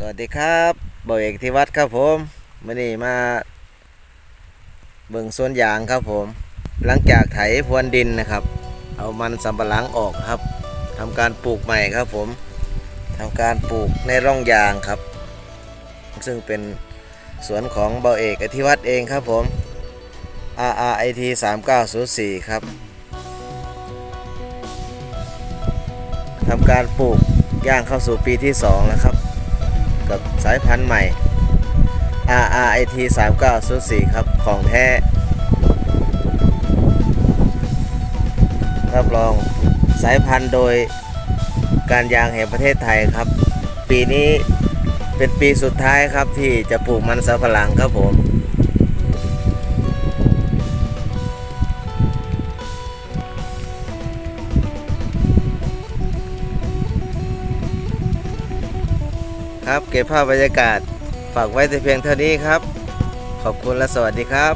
สวัสดีครับบอยเอกทิวัฒน์ครับผมมื่อนี้มาเบิ่งสวนยางครับผม หลังจากไถพรวนดินนะครับ เอามันสำปะหลังออกครับทำการปลูกใหม่ครับผมทำการปลูกในร่องยางครับ ซึ่งเป็นสวนของเบาเอกอธิวัฒน์เองครับผม RRIT 3904ครับทำการปลูกย่างเข้าสู่ปีที่สองแล้วครับ กับสายพันธุ์ใหม่ RRIT 3904 ครับของแท้รับรองสายพันธุ์โดยการยางแห่งประเทศไทยครับ ปีนี้เป็นปีสุดท้ายครับที่จะปลูกมันสำปะหลังครับผม ครับ เก็บภาพบรรยากาศ ฝากไว้แต่เพียงเท่านี้ครับ ขอบคุณและสวัสดีครับ